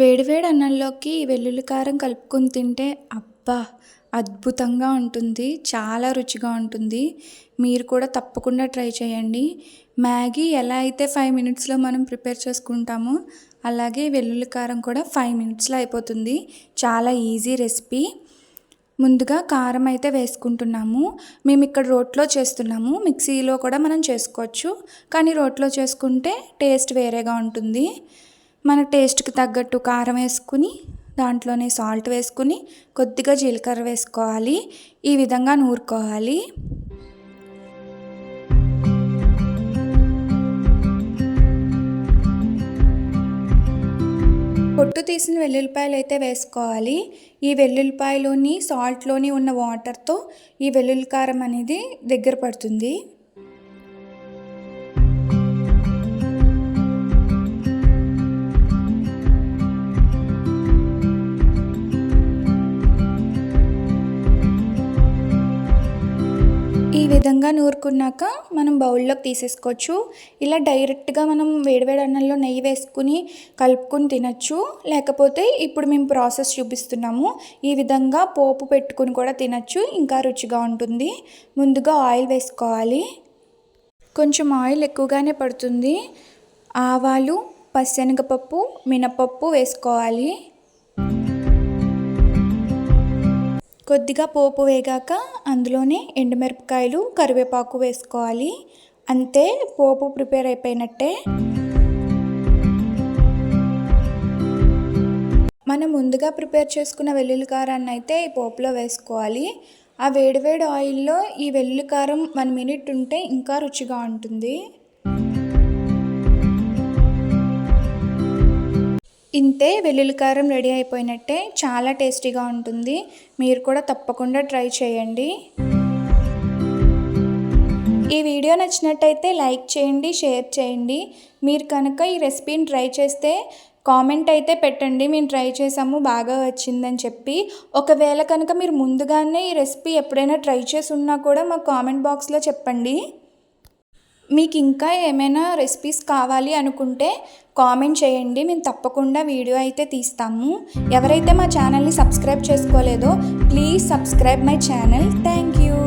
వేడివేడి అన్నంలోకి వెల్లుల్లి కారం కలుపుకొని తింటే అబ్బా అద్భుతంగా ఉంటుంది చాలా రుచిగా ఉంటుంది. మీరు కూడా తప్పకుండా ట్రై చేయండి. మ్యాగీ ఎలా అయితే ఫైవ్ మినిట్స్లో మనం ప్రిపేర్ చేసుకుంటామో అలాగే వెల్లుల్లి కారం కూడా ఫైవ్ మినిట్స్లో అయిపోతుంది. చాలా ఈజీ రెసిపీ. ముందుగా కారం అయితే వేసుకుంటున్నాము. మేము ఇక్కడ రోట్లో చేస్తున్నాము. మిక్సీలో కూడా మనం చేసుకోవచ్చు. కానీ రోట్లో చేసుకుంటే టేస్ట్ వేరేగా ఉంటుంది. మన టేస్ట్కి తగ్గట్టు కారం వేసుకుని దాంట్లోనే సాల్ట్ వేసుకుని కొద్దిగా జీలకర్ర వేసుకోవాలి. ఈ విధంగా నూరుకోవాలి. పొట్టు తీసిన వెల్లుల్లిపాయలు అయితే వేసుకోవాలి. ఈ వెల్లుల్లిపాయలోని సాల్ట్లోని ఉన్న వాటర్తో ఈ వెల్లుల్లి కారం అనేది దగ్గర పడుతుంది. ఈ విధంగా నూరుకున్నాక మనం బౌల్లోకి తీసేసుకోవచ్చు. ఇలా డైరెక్ట్గా మనం వేడివేడి అన్నంలో నెయ్యి వేసుకుని కలుపుకొని తినచ్చు. లేకపోతే ఇప్పుడు మేము ప్రాసెస్ చూపిస్తున్నాము. ఈ విధంగా పోపు పెట్టుకుని కూడా తినచ్చు. ఇంకా రుచిగా ఉంటుంది. ముందుగా ఆయిల్ వేసుకోవాలి. కొంచెం ఆయిల్ ఎక్కువగానే పడుతుంది. ఆవాలు పచ్చెనగపప్పు మినపప్పు వేసుకోవాలి. కొద్దిగా పోపు వేగాక అందులోనే ఎండుమిరపకాయలు కరివేపాకు వేసుకోవాలి. అంతే పోపు ప్రిపేర్ అయిపోయినట్టే. మనం ముందుగా ప్రిపేర్ చేసుకున్న వెల్లుల్లి కారాన్ని అయితే ఈ పోపులో వేసుకోవాలి. ఆ వేడివేడి ఆయిల్లో ఈ వెల్లుల్లి కారం వన్ మినిట్ ఉంటే ఇంకా రుచిగా ఉంటుంది. ఇంతే వెల్లుల్లి కారం రెడీ అయిపోయినట్టే చాలా టేస్టీగా ఉంటుంది. మీరు కూడా తప్పకుండా ట్రై చేయండి. ఈ వీడియో నచ్చినట్టయితే లైక్ చేయండి షేర్ చేయండి. మీరు కనుక ఈ రెసిపీని ట్రై చేస్తే కామెంట్ అయితే పెట్టండి. మేము ట్రై చేసాము బాగా వచ్చిందని చెప్పి. ఒకవేళ కనుక మీరు ముందుగానే ఈ రెసిపీ ఎప్పుడైనా ట్రై చేసి ఉన్నా కూడా మాకు కామెంట్ బాక్స్లో చెప్పండి. మీకు ఇంకా ఏమైనా రెసిపీస్ కావాలి అనుకుంటే కామెంట్ చేయండి. మేము తప్పకుండా వీడియో అయితే తీస్తాము. ఎవరైతే మా ఛానల్ని subscribe చేసుకోలేదో please subscribe my channel thank you